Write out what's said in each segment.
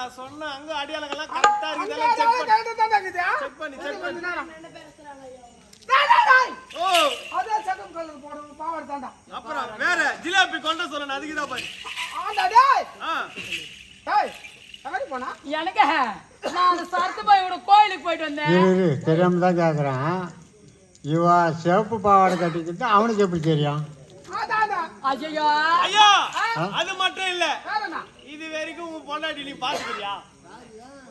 நான் சொன்ன அங்க அடியாளங்கள்லாம் கரெக்டா இருக்குதெல்லாம் செக் பண்ணி கரெக்டா தான் இருக்குது? செக் பண்ணி செக் பண்ணி. டேய், டேய், டேய். ஓ அதான் second colour போடணும், பாவாடை தாண்டா. அப்புறம் வேற ஜிலேபி கொண்டு சொல்லணும் அதுக்கு தான் பாரு ஆண்டா, டேய். ஆ டேய், எங்கடி போனா? எனக்கு நான் அந்த சரத்து பாயோட கோயிலுக்கு போயிட்டு வந்தேன் தெரியாம தான் கேட்குறேன் இவ சிவப்பு பாவாடை கட்டிக்கிட்டு அவனுக்கு எப்படி தெரியும். ஐயோ ஐயா அது மட்டும் இல்ல என்ன? வரைக்கும் உங்க பொண்டாட்டி நீ பாத்துக்கிறியா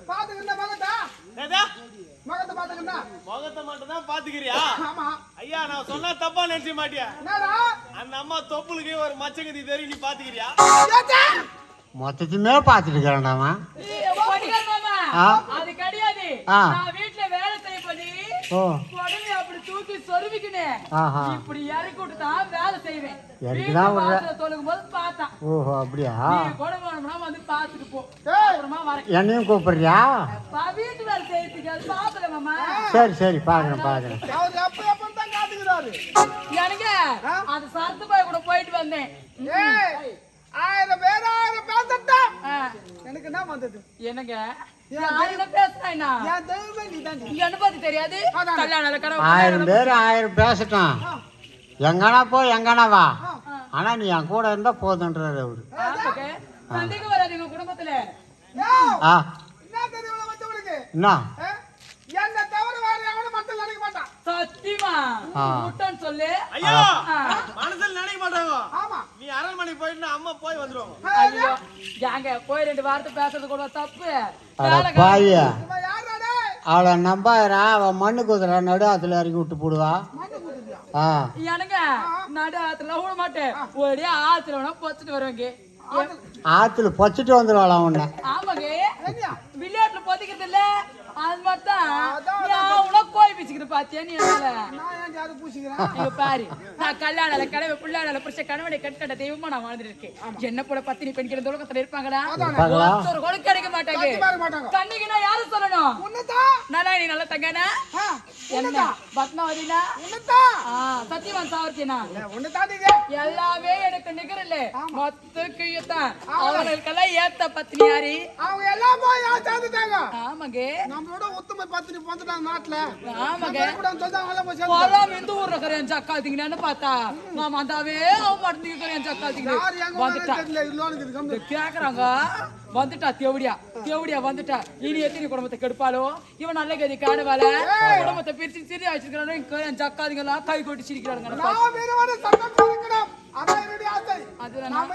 பாத்துக்கிட்டா மகத்தா? ஏதா மகத்தை பாத்துக்கிட்டா? முகத்தை மட்டும் தான் பாத்துக்கிறியா ஆமா. ஐயா நான் சொன்னா தப்பா நினைச்சு மாட்டியா என்னடா? அந்த அம்மா தொப்புளுக்கு ஒரு மச்சகதி தெரியும் நீ பாத்துக்கிறியா இருக்கிறான்டாமா. அது கிடையாது. நான் வீட்டுல வேலை செய்ய பண்ணி ஓ உடனே அப்படி தூக்கி சொருவிக்கினேன் இப்படி இறக்கி விட்டு தான் வேலை செய்வேன். விடுற. தொழுகும் போது பார்த்தான். ஓஹோ அப்படியா? நீ கூட வேணும்னா வந்து பார்த்துட்டு போ. அப்புறமா வரேன். என்னையும் கூப்பிடுறியா? வீட்டு வேலை செய்யறதுக்கு பாக்கல மாமா. சரி சரி பார்க்குறேன் பார்க்குறேன் அவர் எப்ப எப்ப தான் காத்துக்கிறாரு எனக்கு? அந்த சரத்து பாய் கூட போயிட்டு வந்தேன். ஆயிரம் பேர் ஆயிரம் எனக்கு என்ன வந்தது? என்னங்க? என்ன ஆயிரம் பேர் ஆயிரம் பேசட்டும். எங்கனா போ எங்கனா வா. ஆனா நீ என் கூட இருந்தா போதுன்றாரு அவரு. ஆமாங்க. சந்தேகம் வராது எங்க குடும்பத்துல ஆ என்ன தெரியல மத்தவனுக்கு என்ன ஆ? என்னை தவிர வேற எவனும் மட்டும் நினைக்க மாட்டான் சத்தியமா. முட்டன் சொல்லு. ஐயா. மனசுல நினைக்க மாட்டாங்க. ஆமா. நீ அரண்மனைக்கு போயிட்டு அம்மா போய் வந்துருவாங்க. ஐயோ ஏங்க போய் ரெண்டு வார்த்தை பேசுறது கூட தப்பு. டேய்? அவளை நம்பாயிரா அவன் மண்ணு குதிரை நடு ஆத்துல இறக்கி விட்டு போடுவா. எனக்கு நடு ஆத்துல விட மாட்டேன். ஒரே ஆத்துல வேணா பொச்சுட்டு வருவாங்க. ஆத்துல. பொச்சிட்டு வந்துடுவாளாம் உன்னை ஆமாங்க? விளையாட்டுல பொதிக்கிறது இல்ல அது மட்டும் அதான், நான் உனக்கு கோய் பிச்சுக்கிட்டு பாத்தியா நீ என்னால நான் ஏன் ஜாதி பூசிக்கிறேன்? இங்க பாரு. நான் கல்யாணம் கனவு பிள்ளையாடல புருஷ கணவனை கண்கண்ட தெய்வமா நான் வாழ்ந்துட்டு இருக்கேன் என்ன போல பத்தினி பெண்கள் உலகத்துல இருப்பாங்களா? ஒருத்தர் கூட கிடைக்க மாட்டாங்க. சத்தியமா இருக்க மாட்டாங்க. கண்ணிக்கு நான் யாரும் சொல்லணும்? நல்லா நீ நல்ல தங்கனா என்ன? பத்மாவதினா? சத்தியவான் நீங்க? எல்லாமே எனக்கு நிகரில்ல. மொத்த கிழியத்தான். அவங்களுக்கெல்லாம் ஏத்த பத்தினி யாரு? அவங்க எல்லாம் போய் யார் ஆமாங்க. நம்மளோட ஒத்துமை பத்தினி வந்துட்டாங்க நாட்டுல. ஆமாங்க. பார்த்தா? நான் வந்தாவே அவன் மட்டும் இருக்கிறேன் யார் எங்க சக்காத்திங்க வந்துட்டா. தேவடியா. தேவடியா வந்துட்டா. இனி எத்தனை குடும்பத்தை கெடுப்பாளோ? இவன் நல்ல கதி காணுவாள. குடும்பத்தை பிரிச்சு சிறிய வச்சிருக்கானு ஜக்காதிங்கெல்லாம் கை கொட்டி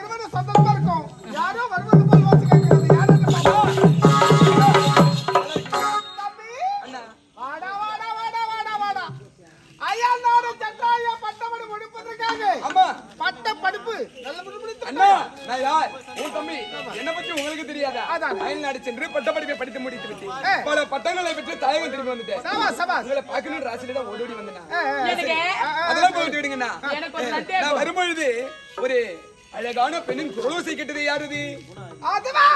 இருவரும் சந்தோஷமா இருக்கோம். யாரோ வருவது போல் யோசிக்கிறது. யார் முடிப்பதற்காக பட்ட படிப்பு. நல்ல முடிப்பு அண்ணா நான் யார்? உன் தம்பி. என்ன பத்தி உங்களுக்கு தெரியாதா? அதான். அயல் நாடு சென்று பட்டப்படிப்பை படித்து முடித்து விட்டு. பல பட்டங்களை பெற்று தலைவன் திரும்பி வந்துட்டேன். உங்களை பார்க்கணும் ராசியில தான் ஓடி ஓடி வந்தேன் ஏ, ஏ, எனக்கு அதெல்லாம் போயிட்டு விடுங்கண்ணா. எனக்கு ஒரு நான் சந்தேகம் வரும்பொழுது ஒரு அழகான பெண்ணின் குரலோசை கேட்டது யாருது? அதுவா?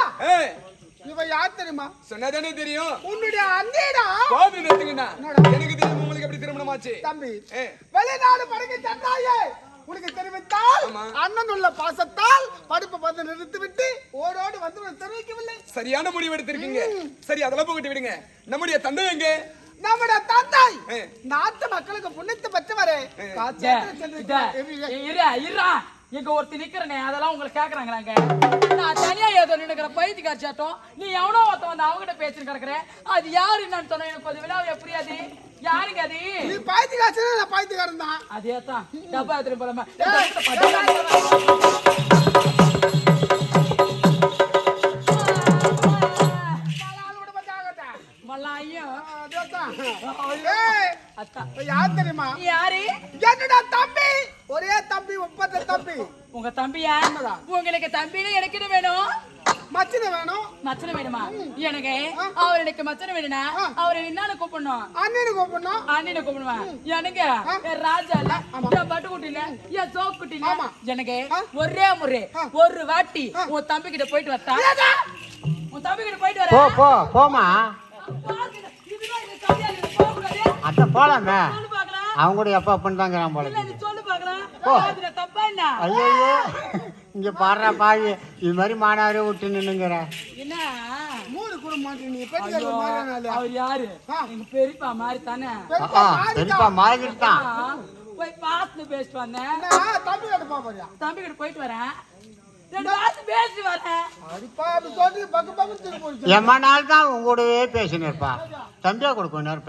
இவ யார் தெரியுமா? சொன்னாதானே தெரியும். உன்னுடைய அண்ணேடா. போது நிறுத்துங்கண்ணா. எனக்கு தெரியும் உங்களுக்கு எப்படி திருமணம் ஆச்சு தம்பி வெளிநாடு படிக்க சென்றாயே உனக்கு தெரிவித்தால். அண்ணன் உள்ள பாசத்தால் படிப்பை பார்த்து நிறுத்திவிட்டு ஓடோடி வந்து தெரிவிக்கவில்லை. சரியான முடிவு எடுத்திருக்கீங்க. சரி அதெல்லாம் போயிட்டு விடுங்க. நம்முடைய தந்தை எங்க? நம்முடைய தந்தை. நாட்டு மக்களுக்கு புண்ணியத்தை பெற்றவரே. இங்க ஒருத்தி நிக்கிறனே அதெல்லாம் உங்களை கேக்குறாங்களாங்க? நான் தனியா ஏதோ நினைக்கிற பைத்தி காட்சியாட்டம் நீ எவனோ ஒருத்த வந்து அவங்ககிட்ட பேசிட்டு கிடக்குற? அது யாரு என்னன்னு சொன்னா எனக்கு கொஞ்சம் விழாவை புரியாது. யாருங்க அது? நீ பைத்தியக்காரன் நான் பைத்தியக்காரன் தான். அதே தான் டப்பா எடுத்துட்டு போலாமா? யார் தெரியுமா? யாரு? என்னடா தம்பி ஒரே தம்பி ஒப்பந்த தம்பி. உங்க தம்பியா? உங்களுக்கு தம்பின்னு எனக்கு வேணும்? மச்சின வேணும். மச்சனை வேணுமா? எனக்கு அவர் எனக்கு மச்சனை வேணும்னா அவரை என்னால கூப்பிடணும். அண்ணனு கூப்பிடணும். அண்ணனை கூப்பிடுவேன் எனக்கு என் ராஜா இல்ல என் பட்டுக்குட்டி இல்ல என் சோக்குட்டி இல்ல. எனக்கு ஒரே முறை ஒரு வாட்டி உன் தம்பி கிட்ட போயிட்டு வரட்டா? உன் தம்பி கிட்ட போயிட்டு போ வர போ போமா இருக்கு. போகக்கூடாது. அத்தை போலாமே. சொல்லு போல பார்க்கலாம். என்ன? ஐயோ இங்கே பாடுற பாவி. இது மாதிரி மானாவரே விட்டு நின்னுங்கிற. என்ன? மூணு குடும்பம் நீ மாதிரி அவர் யாரு. எங்க பெரியப்பா மாதிரி தானே பெரியப்பா போய் பார்த்து பேசிட்டு வந்தேன். தம்பி கிட்ட தம்பி கிட்ட போயிட்டு வரேன். எம்மா நாள் தான் உங்க கூடவே பேசினு இருப்பா தம்பியா கூட கொஞ்ச நேரம்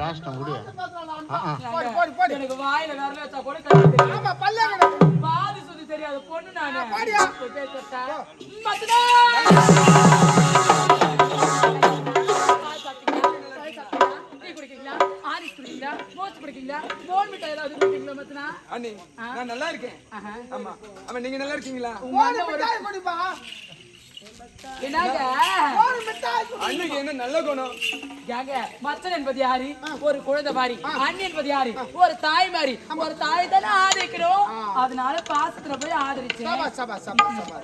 போடி, போடி. எனக்கு வாயில விரல கூட தெரியாத பொண்ணு நானு. பேசிட்டா. நான் நல்லா இருக்கேன். ஆமா. ஆமா நீங்க நல்லா இருக்கீங்களா உங்க போடி அண்ணன் ஒரு மிட்டாய் குடிப்பா என்னங்க. அண்ணிக்கு என்ன நல்ல குணம்? ஏங்க மச்சன் என்பது யாரு? ஒரு குழந்தை மாதிரி. அண்ணி என்பது யாரு? ஒரு தாய் மாதிரி. ஒரு தாய் தானே ஆதரிக்கணும். அதனால பாசத்துல போய் ஆதரிச்சேன். சபா சபா சபா சபா.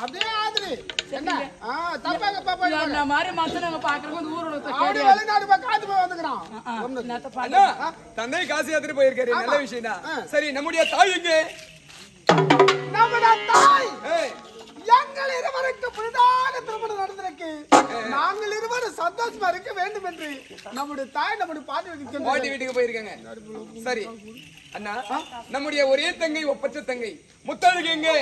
அப்படியே ஆதிரி. என்ன? ஆ தப்பா கப்பா போய் அந்த மாதிரி மச்சனவங்க பாக்குறவங்க இந்த ஊரோட அவடி கிடையாது. வெளிநாடு போய் காத்து போய் வந்துக்கிறான். ஆ, ஆ, என்னத்த பாரு. அண்ணா தந்தை காசு யாத்திரை போயிருக்காரு. நல்ல விஷயம் தான் சரி நம்முடைய தாய் எங்கே? நம்முடைய தாய். சந்தோஷமா இருக்க வேண்டும் என்று நம்முடைய தாய் நம்முடைய பாட்டி பாட்டி வீட்டுக்கு போயிருக்காங்க. சரி. அண்ணா நம்முடைய ஒரே தங்கை ஒப்பற்ற தங்கை. முத்தழகு எங்கே?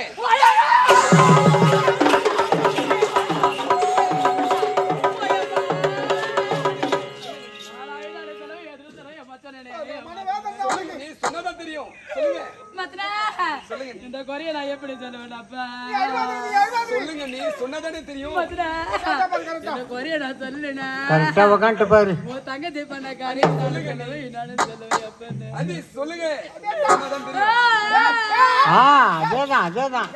நீ சொன்னதான் தெரியும். சொல்லுங்க. இந்த குறைய நான் எப்படி சொல்லுவேன் அப்பா? நீ சொன்னதானே தெரியும்? குறைய நான் கரெக்டா. பாரு. உன் தங்கச்சி பண்ண காரியம் சொல்லுங்க. என்னன்னு சொல்லுவேன் அப்பன்னு. அது சொல்லுங்க. அதேதான் அதேதான்.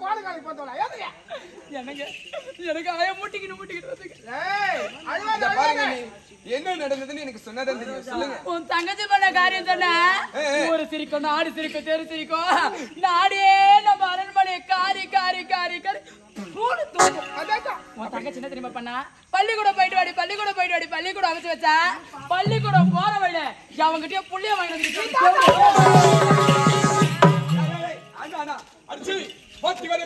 பார்த்தோம்ல ஏதுங்க எனக்கு எனக்கு ஆய முட்டிக்கிட்டு முட்டிக்கிட்டு வந்துருக்கு. ஏய் அழுவாத இத பாருங்க நீ என்ன நடந்ததுன்னு எனக்கு தெரியும். சொல்லுங்க. உன் தங்கச்சி பண்ண காரியம் சொன்ன? ஊரு சிரிக்கும் நாடு சிரிக்கும் தெரு சிரிக்கும். நாடே நம்ம அரண்மனை காரி காரி காரி காரி. மூணு தூக்கும் அதான் உன் தங்கச்சி என்ன தெரியுமா பண்ணா? பள்ளிக்கூடம் போயிட்டு வாடி பள்ளிக்கூடம் போயிட்டு வாடி பள்ளிக்கூடம் அமைச்சு வச்சா? பள்ளிக்கூடம் போற வழியில அவங்ககிட்டயே புள்ளிய வாங்கி வந்துருக்கு அண்ணா அண்ணா அடிச்சு. பாத்தி வர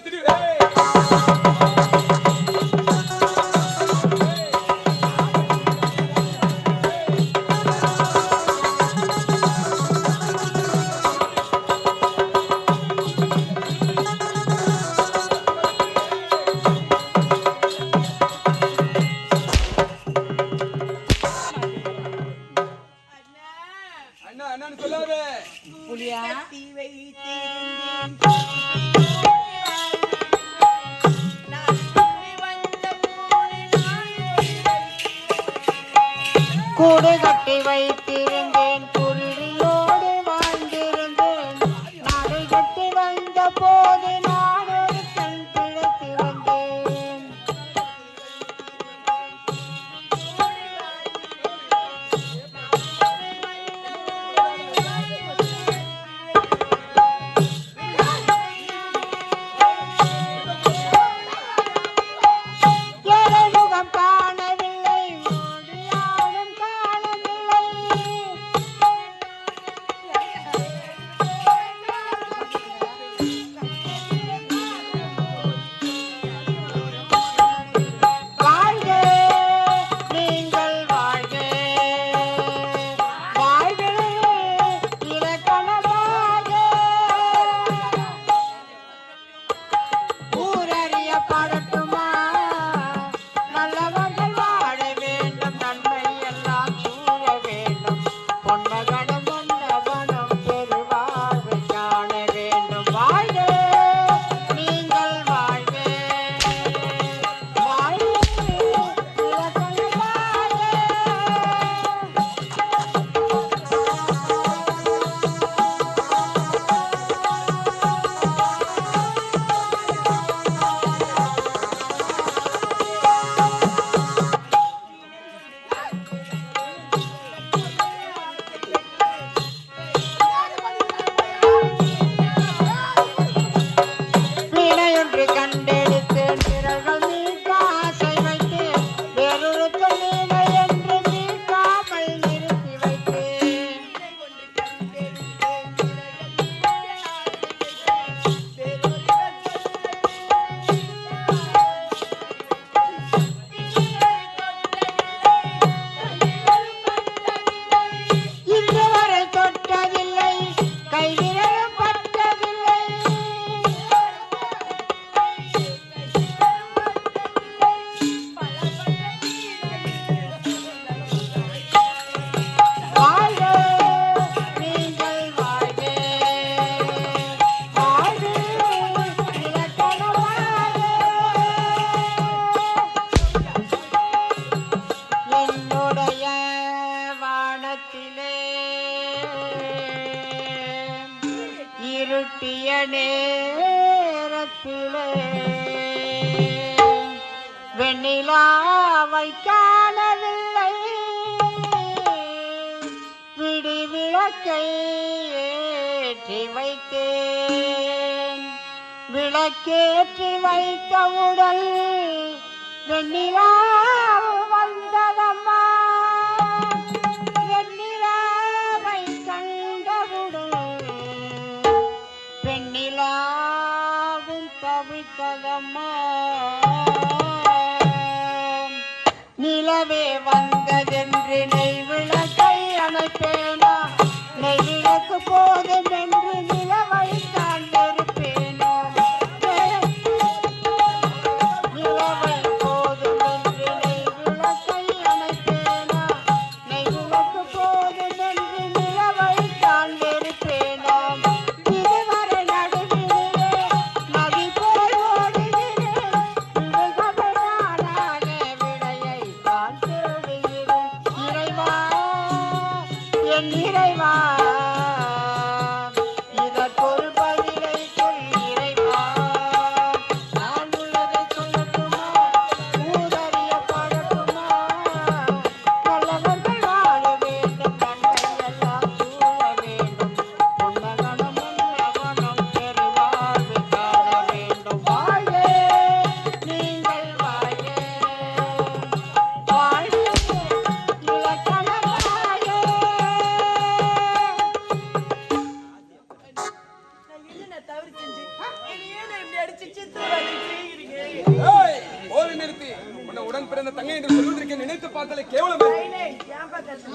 நிறுத்தி உன்னை உடன் பிறந்த தங்கை என்று சொல்வதற்கு நினைத்து பார்த்தாலே கேவலம்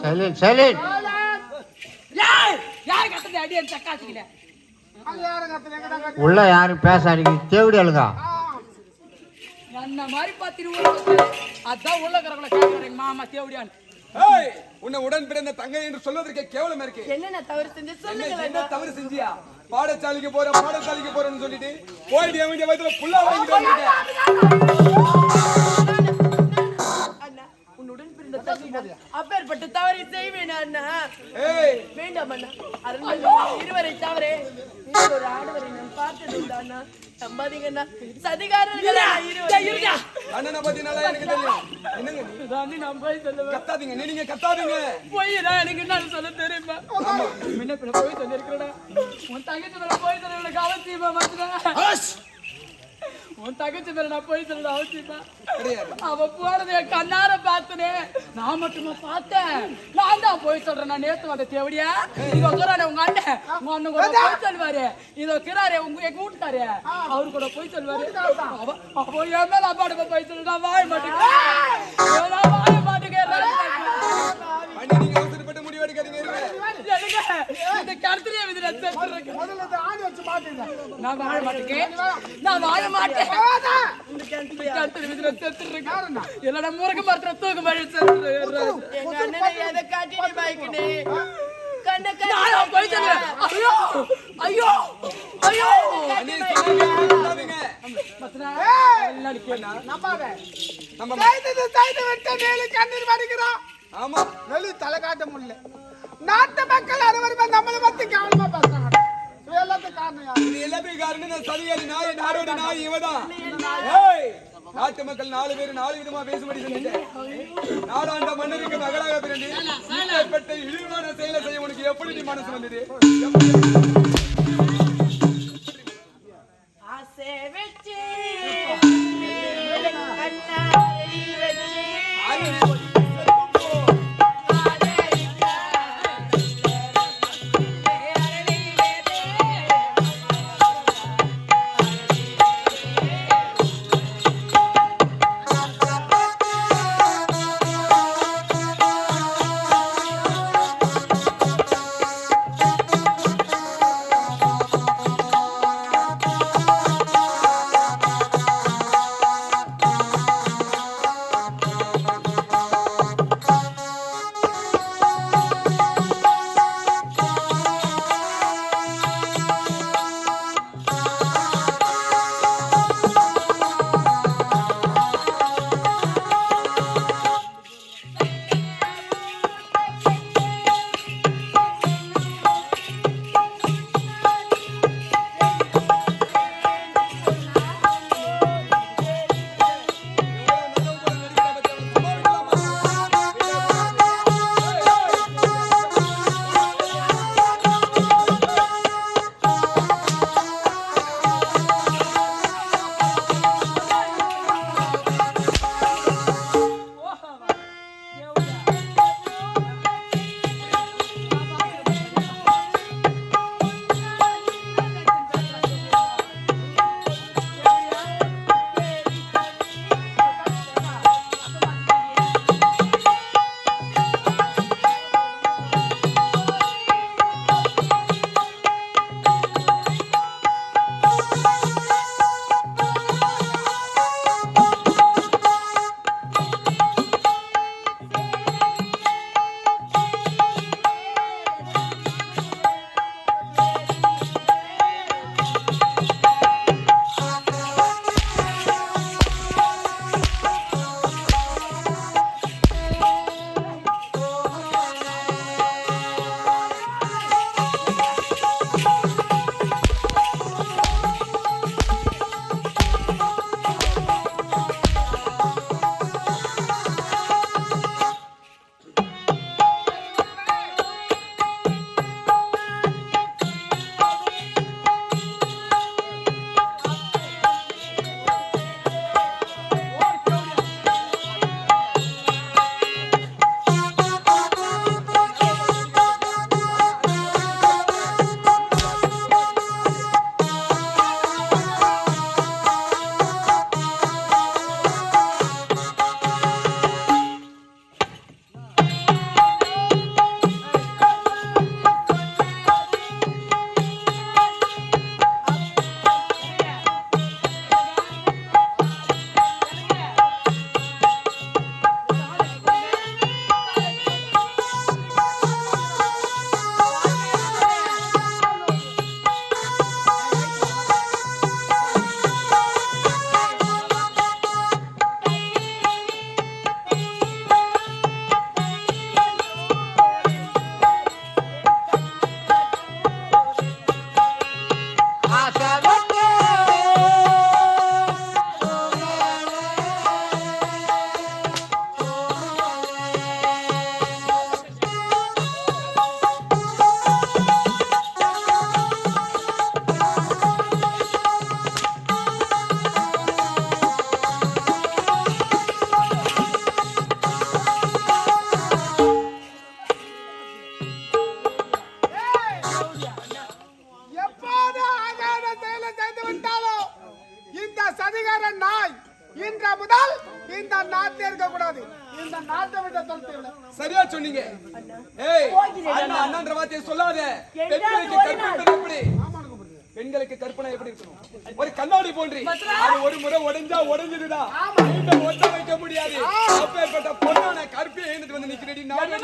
சைலண்ட் சைலண்ட் யார் கத்துறது உள்ள யாரும் பேசாதீங்க. தேவடி அழுகா என்ன மாதிரி பார்த்து அதான் உள்ள இருக்கிறவங்கள கேட்கறேன் மாமா தேவடியான் ஏய், உன்னை உடன் பிறந்த தங்கை என்று சொல்வதற்கு கேவலம் இருக்கு. என்னென்ன தவறு செஞ்சு? என்ன சொல்லுங்க என்ன தவறு செஞ்சியா? பாடசாலைக்கு போற பாடசாலைக்கு போறேன்னு சொல்லிட்டு போயிட்டு என் வயதுல புல்லா வாங்கிட்டு வந்துட்டேன். அப்பேற்பட்ட தவறை செய்வேன் அண்ணா. ஏய். வேண்டாம் அண்ணா. அருள் இருவரை தவறே. ஒரு ஆடவரை நான் பார்த்தது அண்ணா. நம்பாதீங்க அண்ணா. சதிகாரர்களா இருவர். அண்ணனை பத்தி நல்லா எனக்கு தெரியும். என்னங்க நான் போய் சொல்லுவேன். கத்தாதீங்க. நீ நீங்க கத்தாதீங்க. போய் தான் எனக்கு என்ன சொல்ல தெரியுமா? முன்ன பின்ன போய் சொல்லிருக்கிறடா உன் தங்கச்சி மேல போய் சொல்ல எனக்கு அவசியமா உன் தங்கச்சி மேல நான் போய் சொல்ல அவசியமா? அவ போனது என் கண்ணார பார்த்தனே. நான் மட்டுமா பார்த்தேன். நான் தான் போய் சொல்றேன். நான் நேத்து வந்த தேவடியா? இதோ இருக்கிறாரு உங்க அண்ணன். உங்க அண்ணன் கூட போய் சொல்லுவாரு. இதோ இருக்கிறாரு உங்க எங்க வீட்டுக்காரு அவரு கூட போய் சொல்லுவாரு. அவ என் மேல அப்பாடு போய் சொல்லு நான் வாய மாட்டேங்கிறேன் நான் வாய மாட்டேங்கிறேன் அண்ணி நீங்க அவசரப்பட்டு முடிவு எடுக்காதீங்க இருங்க. எனக்கு இந்த கருத்துலயே விதிர நான் வாழ மாட்டேன். நான் வாழ மாட்டேன். இல்லடா முருக மரத்துல தூக்கு மாதிரி ஐயோ ஐயோ நம்ம கண்ணீர் வடிக்கிறோம் ஆமா. வெளி தலை காட்ட முடியல. நாட்டு மக்கள் அனைவருமே நம்மளை பத்தி கவனமா பேசுறாங்க இது எல்லாத்துக்கும் காரணம் இது எல்லாத்துக்கும் காரணம் நான் நாய் நாடோடி நாய் இவதான். நாட்டு மக்கள் நாலு பேர் நாலு விதமா பேசும்படி செஞ்சுட்டேன் நாடாண்ட மன்னருக்கு மகளாக பிறந்து இப்பேற்பட்ட இழிவான செயலை செய்ய உனக்கு எப்படி நீ மனசு வந்தது? ஆசை வச்சு அண்ணா வச்சு. இந்த நாட்டில் இருக்க கூடாது இந்த நாட்டை விட்டு தொலைத்து சரியா சொன்னீங்க. ஏய் அண்ணா அண்ணான்ற வார்த்தையை சொல்லாத. பெண்களுக்கு கற்பனை எப்படி? பெண்களுக்கு கற்பனை எப்படி இருக்கணும்? ஒரு கண்ணாடி போன்றி. ஒரு முறை உடைஞ்சா உடைஞ்சதுடா மீண்டும் ஒட்ட வைக்க முடியாது. அப்பேற்பட்ட பொண்ணான கற்பியை எழுந்துட்டு வந்து நிக்கிறடி. நான்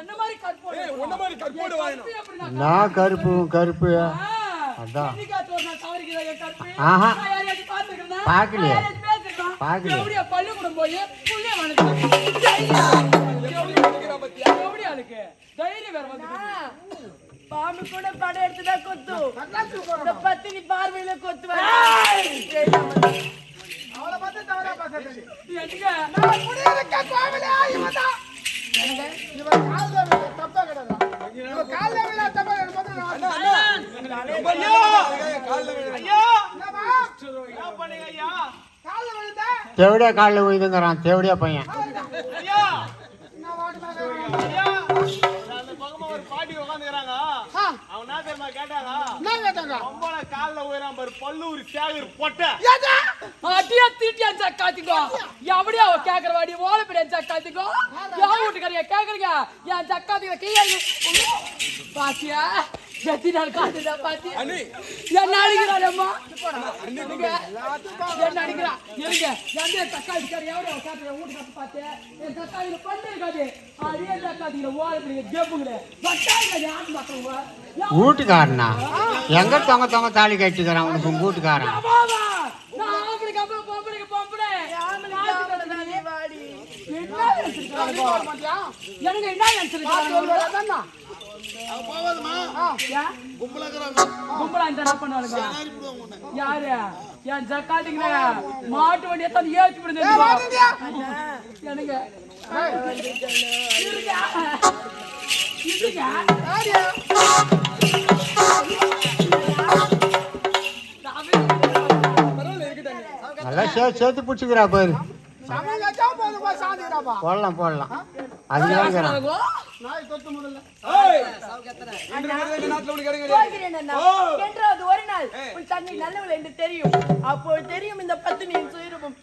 என்ன மாதிரி கற்போடு நான் கருப்பு கருப்பு. அதான். ஆஹா. பார்க்கலையே. போய் புள்ளைய வளர்த்து- தைரியம். வேற வந்துருக்கு. பாம்பு கூட படம் எடுத்துதான் இந்த பத்தினி பார்வையில கொத்துவாங்க தேவடியா காலில் விழுதுங்கிறான் தேவடியா பையன். பாட்டி உட்காந்துக்கிறாங்க அவங்க என்ன தெரியுமா கேட்டாங்க? என்ன கேட்டாங்க? கால்ல உயரம் பாரு பல்லூர் சேகர் பொட்டை? அடியா தீட்டியா சக்காத்திக்கோ. எப்படியா அவ கேக்குறவாடி ஓல பெரிய சக்காத்திக்கோ. யார் வீட்டுக்காரியா கேக்குறீங்க? என் சக்காத்திக்கிற கீழே பாத்தியா? எத்தி நாள் காட்டுதா பாத்தியா? அண்ணி. என்ன அடிக்கிறாளம்மா என்னங்க? என்ன அடிக்கிறா இருங்க. எந்த தக்காளி கறி எவ்வளோ காட்டுற வீட்டு காட்டு பார்த்தேன் என் தக்காளியில பண்ணு இருக்காது. அதே தக்காளியில ஓல பெரிய கேப்புங்களே தக்காளி யாரு மக்கள் வீட்டுக்காரனா எங்க தொங்க தொங்க தாலி கட்டிக்கிறான் உனக்கு உன் வீட்டுக்காரன் என்ன நினைச்சிருக்காங்க என்ன நினைச்சிருக்காங்க கும்பலா இந்த என்ன யாரு? என் ஜக்காட்டிங்க மாட்டு வண்டியை தான் ஏற்றி விடுங்க? எனக்கு நல்லா சே சேர்த்து பிடிச்சிக்கிறா பாரு. போடலாம் போடலாம். அதுக்கு தான் இருக்கிறான் நாய் தொட்டு முதல்ல. என்றாவது ஒரு நாள் உன் தங்கை நல்லவள் என்று தெரியும். அப்போது தெரியும் இந்த பத்தினியின் சுயரூபம்.